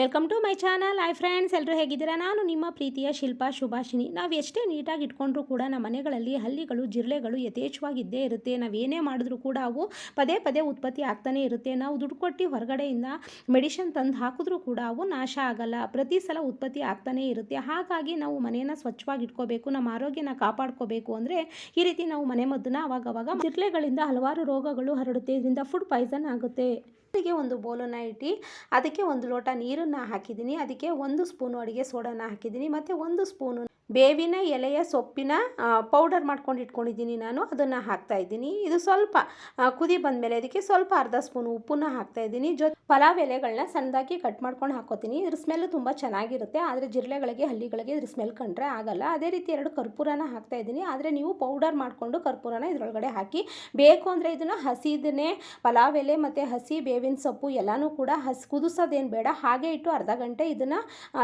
Welcome to my channel I friends ಎಲ್ಲರೂ ಹೇಗಿದ್ದೀರಾ? ನಾನು ನಿಮ್ಮ ಪ್ರೀತಿಯ ಶಿಲ್ಪಾ ಶುಭಾಷಿನಿ ನಾವು ಎಷ್ಟೇ ನೀಟಾಗಿ ಇಟ್ಕೊಂಡ್ರೂ ಕೂಡ ನಮ್ಮ ಮನೆಗಳಲ್ಲಿ ಹಲ್ಲಿಗಳು, ಜಿರಳೆಗಳು ಯಥೇಚ್ಛವಾಗಿದ್ದೇ ಇರುತ್ತೆ. ನಾವು ಏನೇ ಮಾಡಿದ್ರೂ ಕೂಡ ಅವು ಪದೇ ಪದೇ ಉತ್ಪತ್ತಿ ಆಗ್ತಾನೆ ಇರುತ್ತೆ. ನಾವು ದುಡ್ಡು ಕೊಟ್ಟು ಹೊರಗಡೆಯಿಂದ ಮೆಡಿಷನ್ ತಂದು ಹಾಕಿದ್ರೂ ಕೂಡ ಅವು ನಾಶ ಆಗಲ್ಲ. ಪ್ರತಿ ಸಲ ಉತ್ಪತ್ತಿ ಆಗ್ತಾನೆ ಇರುತ್ತೆ. ಹಾಗಾಗಿ ನಾವು ಮನೆಯನ್ನು ಸ್ವಚ್ಛವಾಗಿ ಇಟ್ಕೋಬೇಕು, ನಮ್ಮ ಆರೋಗ್ಯನ ಕಾಪಾಡ್ಕೋಬೇಕು ಅಂದರೆ ಈ ರೀತಿ ನಾವು ಮನೆ ಮದ್ದನ್ನ ಅವಾಗವಾಗ ಜಿರಳೆಗಳಿಂದ ಹಲವಾರು ರೋಗಗಳು ಹರಡುತ್ತೆ. ಇದರಿಂದ ಫುಡ್ ಪಾಯ್ಸನ್ ಆಗುತ್ತೆ. ಗೆ ಒಂದು ಬೌಲನ್ನ ಇಟ್ಟು ಅದಕ್ಕೆ ಒಂದು ಲೋಟ ನೀರನ್ನು ಹಾಕಿದ್ದೀನಿ. ಅದಕ್ಕೆ ಒಂದು ಸ್ಪೂನು ಅಡುಗೆ ಸೋಡಾನ ಹಾಕಿದ್ದೀನಿ. ಮತ್ತು ಒಂದು ಸ್ಪೂನು ಬೇವಿನ ಎಲೆಯ ಸೊಪ್ಪಿನ ಪೌಡರ್ ಮಾಡ್ಕೊಂಡು ಇಟ್ಕೊಂಡಿದ್ದೀನಿ ನಾನು, ಅದನ್ನು ಹಾಕ್ತಾ ಇದ್ದೀನಿ. ಇದು ಸ್ವಲ್ಪ ಕುದಿ ಬಂದಮೇಲೆ ಅದಕ್ಕೆ ಸ್ವಲ್ಪ ಅರ್ಧ ಸ್ಪೂನ್ ಉಪ್ಪನ್ನ ಹಾಕ್ತಾ ಇದ್ದೀನಿ. ಜೊ, ಪಲಾವ್ ಎಲೆಗಳನ್ನ ಸಣ್ಣದಾಗಿ ಕಟ್ ಮಾಡ್ಕೊಂಡು ಹಾಕೋತೀನಿ ಇದ್ರ ಸ್ಮೆಲ್ ತುಂಬ ಚೆನ್ನಾಗಿರುತ್ತೆ, ಆದರೆ ಜಿರಳೆಗಳಿಗೆ, ಹಲ್ಲಿಗಳಿಗೆ ಇದ್ರ ಸ್ಮೆಲ್ ಕಂಡ್ರೆ ಆಗಲ್ಲ. ಅದೇ ರೀತಿ ಎರಡು ಕರ್ಪೂರನ ಹಾಕ್ತಾ ಇದ್ದೀನಿ. ಆದರೆ ನೀವು ಪೌಡರ್ ಮಾಡಿಕೊಂಡು ಕರ್ಪೂರನ ಇದರೊಳಗಡೆ ಹಾಕಿ, ಬೇಕು ಅಂದರೆ ಇದನ್ನು ಹಸಿದನ್ನೇ, ಪಲಾವ್ ಎಲೆ ಮತ್ತು ಹಸಿ ಬೇವಿನ ಸೊಪ್ಪು ಎಲ್ಲನೂ ಕೂಡ ಹಸಿ, ಕುದಿಸೋದೇನು ಬೇಡ. ಹಾಗೆ ಇಟ್ಟು ಅರ್ಧ ಗಂಟೆ ಇದನ್ನು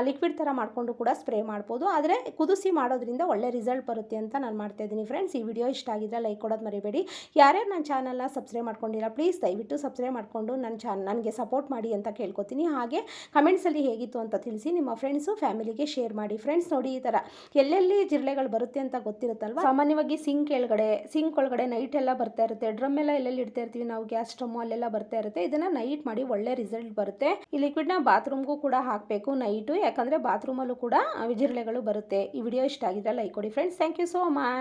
ಲಿಕ್ವಿಡ್ ಥರ ಮಾಡಿಕೊಂಡು ಕೂಡ ಸ್ಪ್ರೇ ಮಾಡ್ಬೋದು. ಆದರೆ ಕುದಿಸಿ ಮಾಡೋದ್ರಿಂದ ಒಳ್ಳೆ ರಿಸಲ್ಟ್ ಬರುತ್ತೆ ಅಂತ ನಾನು ಮಾಡ್ತಾ ಇದ್ದೀನಿ ಫ್ರೆಂಡ್ಸ್. ಈ ವಿಡಿಯೋ ಇಷ್ಟ ಆಗಿದ್ರೆ ಲೈಕ್ ಕೊಡೋದು ಮರಿಬೇಡಿ. ಯಾರ್ಯಾರು ನನ್ನ ಚಾನಲ್ನ ಸಬ್ಸ್ಕ್ರೈಬ್ ಮಾಡ್ಕೊಂಡಿಲ್ಲ, ಪ್ಲೀಸ್ ದಯವಿಟ್ಟು ಸಬ್ಸ್ಕ್ರೈಬ್ ಮಾಡಿಕೊಂಡು ನನ್ನ ಚಾನ್, ನನಗೆ ಸಪೋರ್ಟ್ ಮಾಡಿ ಅಂತ ಕೇಳ್ಕೊತೀನಿ. ಹಾಗೆ ಕಮೆಂಟ್ಸಲ್ಲಿ ಹೇಗಿತ್ತು ಅಂತ ತಿಳಿಸಿ ನಿಮ್ಮ ಫ್ರೆಂಡ್ಸು ಫ್ಯಾಮಿಲಿಗೆ ಶೇರ್ ಮಾಡಿ. ಫ್ರೆಂಡ್ಸ್ ನೋಡಿ ಈ ಥರ ಎಲ್ಲೆಲ್ಲಿ ಜಿರಳೆಗಳು ಬರುತ್ತೆ ಅಂತ ಗೊತ್ತಿರುತ್ತಲ್ವ? ಸಾಮಾನ್ಯವಾಗಿ ಸಿಂಕ್ ಕೆಳಗಡೆ ಸಿಂಕ್ ಒಳಗಡೆ ನೈಟ್ ಎಲ್ಲ ಬರ್ತಾ ಇರುತ್ತೆ. ಡ್ರಮ್ ಎಲ್ಲ ಎಲ್ಲೆಲ್ಲಿ ಇಡ್ತಾ ಇರ್ತೀವಿ ನಾವು? ಗ್ಯಾಸ್ ಸ್ಟಮ್ ಅಲ್ಲೆಲ್ಲ ಬರ್ತಾ ಇರುತ್ತೆ. ಇದನ್ನ ನೈಟ್ ಮಾಡಿ ಒಳ್ಳೆ ರಿಸಲ್ಟ್ ಬರುತ್ತೆ. ಈ ಲಿಕ್ವಿಡ್ನ ಬಾತ್ರೂಮ್ಗೂ ಕೂಡ ಹಾಕಬೇಕು ನೈಟು ಯಾಕಂದರೆ ಬಾತ್ರೂಮಲ್ಲೂ ಕೂಡ ಜಿರಳೆಗಳು ಬರುತ್ತೆ. ವಿಡಿಯೋ ಇಷ್ಟ ಆಗಿದ್ರೆ ಲೈಕ್ ಕೊಡಿ. Friends thank you so much